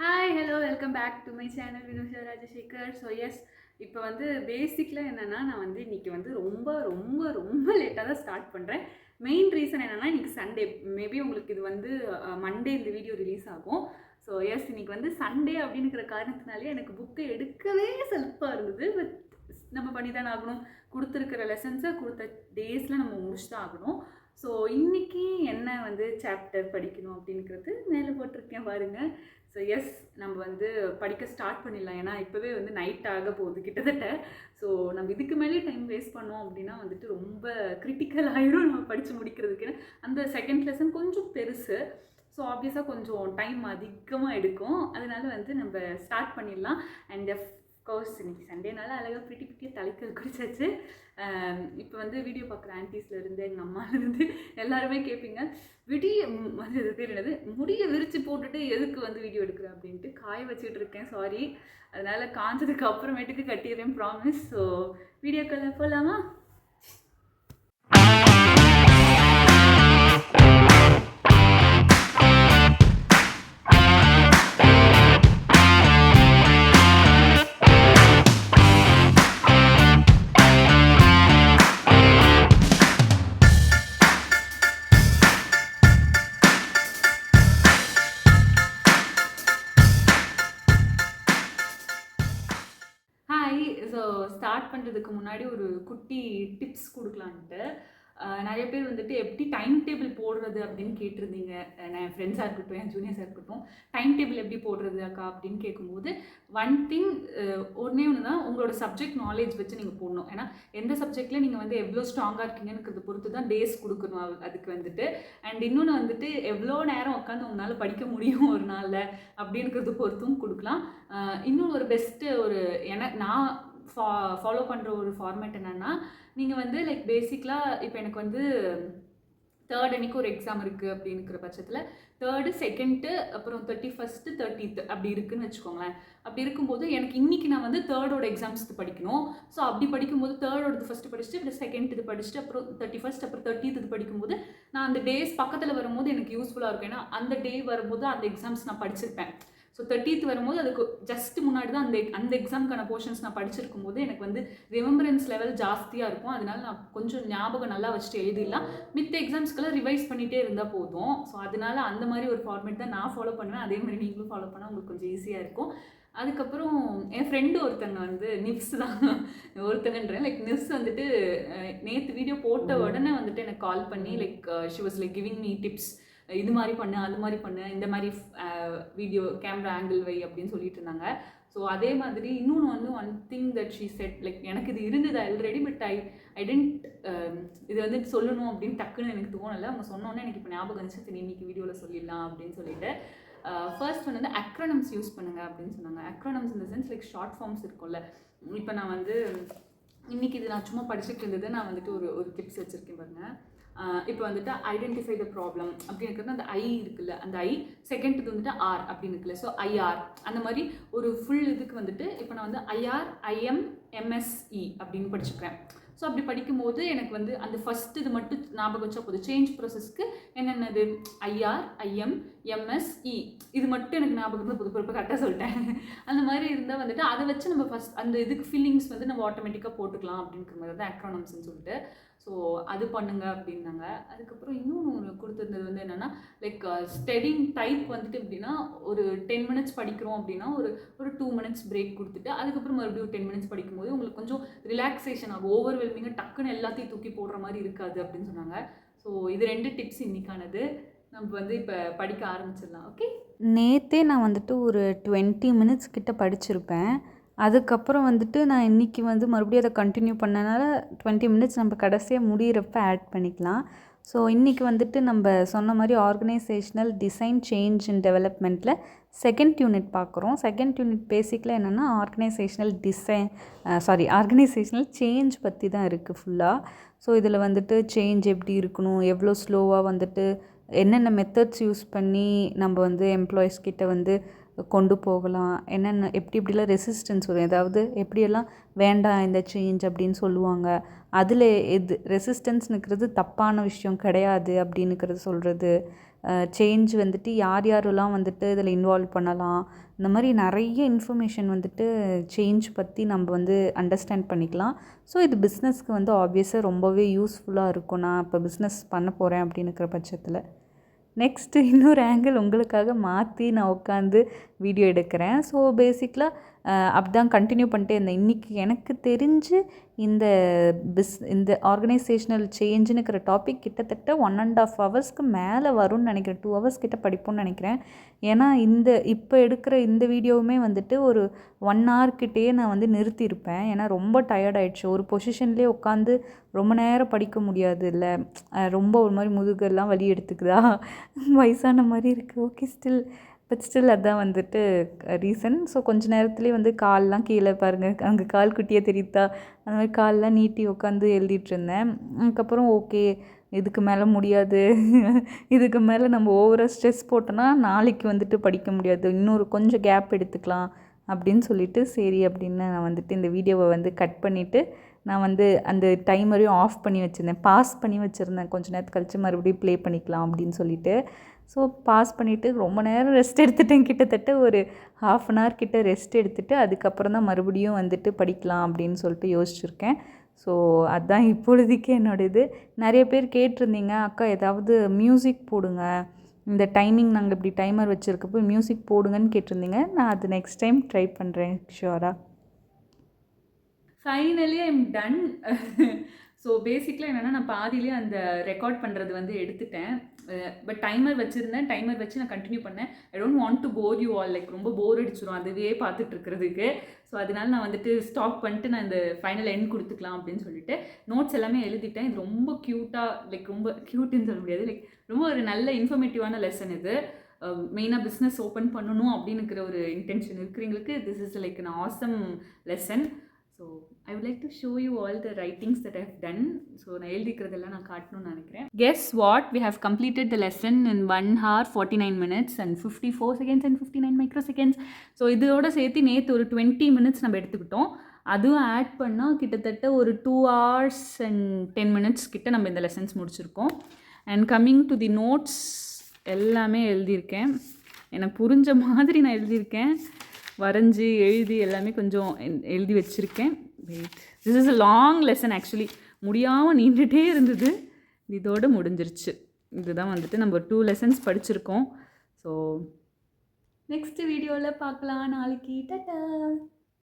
Hi hello welcome back to my channel Vinusha Rajasekar so yes இப்போ வந்து பேசிக்கில் என்னென்னா நான் வந்து இன்றைக்கி வந்து ரொம்ப ரொம்ப ரொம்ப லேட்டாக தான் ஸ்டார்ட் பண்ணுறேன் மெயின் ரீசன் என்னென்னா இன்றைக்கி சண்டே மேபி உங்களுக்கு இது வந்து மண்டே இந்த வீடியோ ரிலீஸ் ஆகும். ஸோ எஸ் இன்னைக்கு வந்து சண்டே அப்படிங்கிற காரணத்தினாலே எனக்கு புக்கை எடுக்கவே செல்ஃபாக இருந்தது. பட் நம்ம பண்ணி தானே ஆகணும். கொடுத்துருக்கிற லெசன்ஸை கொடுத்த டேஸில் நம்ம முடிச்சு தான் ஆகணும். ஸோ இன்றைக்கி என்ன வந்து சாப்டர் படிக்கணும் அப்படிங்கிறது மேலே போட்டிருக்கேன் பாருங்கள் ஸோ எஸ் நம்ம வந்து படிக்க ஸ்டார்ட் பண்ணிடலாம். ஏன்னா இப்போவே வந்து நைட் ஆக போகுது கிட்டத்தட்ட. ஸோ நம்ம இதுக்கு மேலே டைம் வேஸ்ட் பண்ணோம் அப்படின்னா வந்துட்டு ரொம்ப கிரிட்டிக்கல் ஆகிடும் நம்ம படித்து முடிக்கிறதுக்கு. அந்த செகண்ட் லெசன் கொஞ்சம் பெருசு. ஸோ ஆப்வியஸாக கொஞ்சம் டைம் அதிகமாக எடுக்கும். அதனால வந்து நம்ம ஸ்டார்ட் பண்ணிடலாம். அண்ட் கோர்ஸ் இன்னைக்கு சண்டேனால அழகாக பிட்டி பிரிட்டியாக தலைக்கல் குடிச்சாச்சு. இப்போ வந்து வீடியோ பார்க்குற ஆன்டிஸ்லேருந்து எங்கள் அம்மாலேருந்து எல்லாருமே கேட்பீங்க விடிய வந்து அது பேர் என்னது? முடியை விரித்து போட்டுட்டு எதுக்கு வந்து வீடியோ எடுக்கிற அப்படின்ட்டு காய வச்சுட்டு இருக்கேன் சாரி அதனால் காஞ்சதுக்கு அப்புறமேட்டுக்கு கட்டிடுறேன் ப்ராமிஸ் ஸோ வீடியோக்களை போகலாமா ஸ்டார்ட் பண்ணுறதுக்கு முன்னாடி ஒரு குட்டி டிப்ஸ் கொடுக்கலான்ட்டு. நிறைய பேர் வந்துட்டு எப்படி டைம் டேபிள் போடுறது அப்படின்னு கேட்டிருந்தீங்க. நான் என் ஃப்ரெண்ட்ஸாக இருக்கட்டும் என் ஜூனியர்ஸாக இருக்கட்டும் டைம் டேபிள் எப்படி போடுறது அக்கா அப்படின்னு கேட்கும்போது ஒன் திங் ஒன்றே ஒன்று தான் உங்களோட சப்ஜெக்ட் நாலேஜ் வச்சு நீங்கள் போடணும். ஏன்னா எந்த சப்ஜெக்டில் நீங்கள் வந்து எவ்வளோ ஸ்ட்ராங்காக இருக்கீங்கன்னு பொறுத்து தான் டேஸ் கொடுக்கணும் அதுக்கு வந்துட்டு. அண்ட் இன்னொன்று வந்துட்டு எவ்வளோ நேரம் உட்காந்து உங்களால் படிக்க முடியும் ஒரு நாளில் அப்படின்றது பொறுத்தும் கொடுக்கலாம். இன்னும் ஒரு பெஸ்ட்டு ஒரு என நான் ஃபா ஃபாலோ பண்ணுற ஒரு ஃபார்மேட் என்னென்னா நீங்கள் வந்து லைக் பேசிக்கலாக இப்போ எனக்கு வந்து தேர்ட் அன்னைக்கு ஒரு எக்ஸாம் இருக்குது அப்படிங்கிற பட்சத்தில் தேர்டு செகண்டு அப்புறம் தேர்ட்டி ஃபஸ்ட்டு தேர்ட்டித் அப்படி இருக்குன்னு வச்சுக்கோங்களேன். அப்படி இருக்கும்போது எனக்கு இன்றைக்கி நான் வந்து தேர்டோட எக்ஸாம்ஸ் படிக்கணும். ஸோ அப்படி படிக்கும்போது தேர்டோட ஃபஸ்ட்டு படிச்சுட்டு அப்புறம் செகண்ட் இது படிச்சுட்டு அப்புறம் தேர்ட்டி ஃபஸ்ட் அப்புறம் தேர்ட்டித் இது படிக்கும்போது நான் அந்த டேஸ் பக்கத்தில் வரும்போது எனக்கு யூஸ்ஃபுல்லாக இருக்கும். ஏன்னா அந்த டே வரும்போது அந்த எக்ஸாம்ஸ் நான் படிச்சிருப்பேன். ஸோ தேர்ட்டீத் வரும்போது அதுக்கு ஜஸ்ட் முன்னாடி தான் அந்த அந்த எக்ஸாம்க்கான போர்ஷன்ஸ் நான் படிச்சிருக்கும் போது எனக்கு வந்து ரிமெம்பரன்ஸ் லெவல் ஜாஸ்தியாக இருக்கும். அதனால நான் கொஞ்சம் ஞாபகம் நல்லா வச்சுட்டு எழுதிடலாம். மித்த எக்ஸாம்ஸ்க்கெல்லாம் ரிவைஸ் பண்ணிகிட்டே இருந்தால் போதும். ஸோ அதனால அந்த மாதிரி ஒரு ஃபார்மேட் தான் நான் ஃபாலோ பண்ணுவேன். அதே மாதிரி நீங்களும் ஃபாலோ பண்ணால் உங்களுக்கு கொஞ்சம் ஈஸியாக இருக்கும். அதுக்கப்புறம் என் ஃப்ரெண்டு ஒருத்தங்க வந்து நிப்ஸ் தான். ஒருத்தங்கன்றேன். லைக் நிப்ஸ் வந்துட்டு நேற்று வீடியோ போட்ட உடனே வந்துட்டு எனக்கு கால் பண்ணி like she was like giving me tips இது மாதிரி பண்ணு அது மாதிரி பண்ணு இந்த மாதிரி வீடியோ கேமரா ஆங்கிள் வை அப்படின்னு சொல்லிட்டு இருந்தாங்க. ஸோ அதே மாதிரி இன்னொன்று வந்து one thing that she said like எனக்கு இது இருந்தது already but I I tend இது வந்து சொல்லணும் அப்படின்னு டக்குன்னு எனக்கு தோணலை. அவங்க சொன்னோன்னே எனக்கு இப்போ ஞாபகம் இருந்துச்சு சரி இன்னைக்கு வீடியோவில் சொல்லிடலாம் அப்படின்னு சொல்லிட்டு. ஃபர்ஸ்ட் ஒன் வந்து அக்ரோனம்ஸ் யூஸ் பண்ணுங்க அப்படின்னு சொன்னாங்க. அக்ரோனம்ஸ் இந்த சென்ஸ் லைக் ஷார்ட் ஃபார்ம்ஸ் இருக்கும்ல. இப்போ நான் வந்து இன்னைக்கு இது நான் சும்மா படிச்சுட்டு இருந்தது நான் வந்துட்டு ஒரு ஒரு டிப்ஸ் வச்சுருக்கேன் பாருங்கள் இப்போ வந்துட்டு ஐடென்டிஃபை த ப்ராப்ளம் அப்படின்னு இருக்கிறது அந்த ஐ இருக்குல்ல அந்த ஐ செகண்ட் இது வந்துட்டு ஆர் அப்படின்னு இருக்குல்ல ஸோ ஐஆர் அந்த மாதிரி ஒரு ஃபுல் இதுக்கு வந்துட்டு இப்போ நான் வந்து ஐஆர் ஐஎம் எம்எஸ்இ அப்படின்னு படிச்சுக்கிறேன். ஸோ அப்படி படிக்கும்போது எனக்கு வந்து அந்த ஃபஸ்ட் இது மட்டும் ஞாபகம் வச்சா போதும். சேஞ்ச் ப்ராசஸ்க்கு என்னென்னது? ஐஆர் ஐஎம் எம்எஸ்இ இது மட்டும் எனக்கு ஞாபகம் புது பொறுப்பு கரெக்டாக சொல்லிட்டேன். அந்த மாதிரி இருந்தால் வந்துட்டு அதை வச்சு நம்ம ஃபஸ்ட் அந்த இதுக்கு ஃபீலிங்ஸ் வந்து நம்ம ஆட்டோமேட்டிக்காக போட்டுக்கலாம் அப்படிங்கிற மாதிரி தான் அக்ரானம்ஸ்னு சொல்லிட்டு ஸோ அது பண்ணுங்க அப்படின்னாங்க. அதுக்கப்புறம் இன்னொன்று கொடுத்துருந்தது வந்து என்னென்னா லைக் ஸ்டெடிங் டைப் வந்துட்டு எப்படின்னா ஒரு டென் மினிட்ஸ் படிக்கிறோம் அப்படின்னா ஒரு ஒரு டூ மினிட்ஸ் பிரேக் கொடுத்துட்டு அதுக்கப்புறம் மறுபடியும் டென் மினிட்ஸ் படிக்கும்போது உங்களுக்கு கொஞ்சம் ரிலாக்ஸேஷன் ஆகும். ஓவர்வெல்மிங்காக டக்குன்னு எல்லாத்தையும் தூக்கி போடுற மாதிரி இருக்காது அப்படின்னு சொன்னாங்க. ஸோ இது ரெண்டு டிப்ஸ் இன்னைக்கானது. நம்ம வந்து இப்போ படிக்க ஆரம்பிச்சிடலாம். ஓகே நேற்றே நான் வந்துட்டு ஒரு டுவெண்ட்டி மினிட்ஸ் கிட்ட படிச்சிருப்பேன். அதுக்கப்புறம் வந்துட்டு நான் இன்றைக்கி வந்து மறுபடியும் அதை கண்டினியூ பண்ணனால டுவெண்ட்டி மினிட்ஸ் நம்ம கடைசியாக முடியிறப்ப ஆட் பண்ணிக்கலாம். ஸோ இன்றைக்கி வந்துட்டு நம்ம சொன்ன மாதிரி ஆர்கனைசேஷ்னல் டிசைன் சேஞ்ச் அண்ட் டெவலப்மெண்ட்டில் செகண்ட் யூனிட் பார்க்குறோம். செகண்ட் யூனிட் பேசிக்கில் என்னென்னா organisational design sorry organisational change பற்றி தான் இருக்குது ஃபுல்லாக ஸோ இதில் வந்துட்டு சேஞ்ச் எப்படி இருக்கணும் எவ்வளோ ஸ்லோவாக வந்துட்டு என்னென்ன மெத்தட்ஸ் யூஸ் பண்ணி நம்ம வந்து எம்ப்ளாயீஸ் கிட்ட வந்து கொண்டு போகலாம். என்னென்ன எப்படி எப்படிலாம் ரெசிஸ்டன்ஸ் வரும்? ஏதாவது எப்படியெல்லாம் வேண்டாம் இந்த சேஞ்ச் அப்படின்னு சொல்லுவாங்க. அதில் எது ரெசிஸ்டன்ஸ்னுக்கிறது தப்பான விஷயம் கிடையாது அப்படின்னுக்கிறது சொல்கிறது சேஞ்ச் வந்துட்டு யார் யாரெல்லாம் வந்துட்டு இதில் இன்வால்வ் பண்ணலாம். இந்த மாதிரி நிறைய இன்ஃபர்மேஷன் வந்துட்டு சேஞ்ச் பற்றி நம்ம வந்து அண்டர்ஸ்டாண்ட் பண்ணிக்கலாம். ஸோ இது பிஸ்னஸ்க்கு வந்து ஆப்வியஸாக ரொம்பவே யூஸ்ஃபுல்லாக இருக்கும். நான் இப்போ பிஸ்னஸ் பண்ண போகிறேன் அப்படின்னுக்கிற பட்சத்தில். நெக்ஸ்ட்டு இன்னொரு ஆங்கிள் உங்களுக்காக மாற்றி நான் உட்காந்து வீடியோ எடுக்கிறேன். ஸோ பேசிக்கலாக அப்படி தான் கண்டினியூ பண்ணிட்டே இருந்தேன். இன்றைக்கி எனக்கு தெரிஞ்சு இந்த பிஸ் இந்த ஆர்கனைசேஷனல் சேஞ்சுனுக்கிற டாபிக் கிட்டத்தட்ட ஒன் அண்ட் ஆஃப் ஹவர்ஸ்க்கு மேலே வரும்னு நினைக்கிறேன். டூ ஹவர்ஸ் கிட்ட படிப்போம்னு நினைக்கிறேன். ஏன்னா இந்த இப்போ எடுக்கிற இந்த வீடியோவுமே வந்துட்டு ஒரு ஒன் ஹவர்கிட்டேயே நான் வந்து நிறுத்தியிருப்பேன். ஏன்னா ரொம்ப டயர்ட் ஆயிடுச்சு. ஒரு பொசிஷன்லேயே உட்காந்து ரொம்ப நேரம் படிக்க முடியாது இல்லை. ரொம்ப ஒரு மாதிரி முதுகெல்லாம் வலி எடுத்துக்குதா? வயசான மாதிரி இருக்குது ஓகே ஸ்டில் பட் ஸ்டில் அதுதான் வந்துட்டு ரீசன் ஸோ கொஞ்ச நேரத்துலேயே வந்து கால்லாம் கீழே பாருங்கள் அங்கே கால் குட்டியே தெரியுதா? அந்த மாதிரி கால்லாம் நீட்டி உட்காந்து எழுதிட்டுருந்தேன் அதுக்கப்புறம் ஓகே இதுக்கு மேலே முடியாது. இதுக்கு மேலே நம்ம ஓவராக ஸ்ட்ரெஸ் போட்டோன்னா நாளைக்கு வந்துட்டு படிக்க முடியாது. இன்னொரு கொஞ்சம் கேப் எடுத்துக்கலாம் அப்படின்னு சொல்லிட்டு சரி அப்படின்னு நான் வந்துட்டு இந்த வீடியோவை வந்து கட் பண்ணிவிட்டு நான் வந்து அந்த டைமரையும் ஆஃப் பண்ணி வச்சுருந்தேன். பாஸ் பண்ணி வச்சுருந்தேன். கொஞ்ச நேரத்து கழித்து மறுபடியும் ப்ளே பண்ணிக்கலாம் அப்படின்னு சொல்லிட்டு. ஸோ பாஸ் பண்ணிவிட்டு ரொம்ப நேரம் ரெஸ்ட் எடுத்துட்டேன். கிட்டத்தட்ட ஒரு ஹாஃப் அன் ஹவர் கிட்ட ரெஸ்ட் எடுத்துகிட்டு அதுக்கப்புறம் தான் மறுபடியும் வந்துட்டு படிக்கலாம் அப்படின்னு சொல்லிட்டு யோசிச்சுருக்கேன். ஸோ அதுதான் இப்பொழுதைக்கு என்னோட இது நிறைய பேர் கேட்டிருந்தீங்க அக்கா ஏதாவது மியூசிக் போடுங்க. இந்த டைமிங் நாங்கள் இப்படி டைமர் வச்சுருக்கப்போ மியூசிக் போடுங்கன்னு கேட்டிருந்தீங்க. நான் அது நெக்ஸ்ட் டைம் ட்ரை பண்ணுறேன் ஷுவராக ஃபைனலி ஐம் டன் ஸோ பேசிக்கலாக என்னென்னா நான் பாதியிலே அந்த ரெக்கார்ட் பண்ணுறது வந்து எடுத்துட்டேன். பட் டைமர் வச்சுருந்தேன். டைமர் வச்சு நான் கண்டினியூ பண்ணேன். I don't want to bore you all like ரொம்ப போர் அடிச்சிடும் அதுவே பார்த்துட்டு இருக்கிறதுக்கு ஸோ அதனால நான் வந்துட்டு ஸ்டாப் பண்ணிட்டு நான் இந்த ஃபைனல் எண்ட் கொடுத்துக்கலாம் அப்படின்னு சொல்லிட்டு நோட்ஸ் எல்லாமே எழுதிட்டேன். இது ரொம்ப க்யூட்டாக லைக் ரொம்ப க்யூட்டுன்னு சொல்ல முடியாது. லைக் ரொம்ப ஒரு நல்ல இன்ஃபர்மேட்டிவான லெசன் இது. மெயினாக பிஸ்னஸ் ஓப்பன் பண்ணணும் அப்படின்னுக்கிற ஒரு இன்டென்ஷன் இருக்கிறவங்களுக்கு this is like an awesome lesson so I would like to show you all the writings that have done so நான் எழுதிக்கிறதெல்லாம் நான் காட்டணும்னு நினைக்கிறேன். Guess what we have completed the lesson in one hour forty nine minutes and fifty four seconds and fifty nine micro seconds so இதோட சேர்த்து நேற்று ஒரு twenty minutes நம்ம எடுத்துக்கிட்டோம். அதுவும் ஆட் பண்ணால் கிட்டத்தட்ட ஒரு two hours and ten minutes கிட்ட நம்ம இந்த லெசன்ஸ் முடிச்சிருக்கோம். And coming to the notes எல்லாமே எழுதியிருக்கேன். எனக்கு புரிஞ்ச மாதிரி நான் எழுதியிருக்கேன். வரைஞ்சி எழுதி எல்லாமே கொஞ்சம் எழுதி வச்சுருக்கேன். Wait this is a long lesson actually முடியாமல் நீண்டுகிட்டே இருந்தது. இதோடு முடிஞ்சிருச்சு. இதுதான் வந்துட்டு நம்ம டூ லெசன்ஸ் படிச்சிருக்கோம். ஸோ நெக்ஸ்ட் வீடியோவில் பார்க்கலாம். நாளைக்கு. டட்டா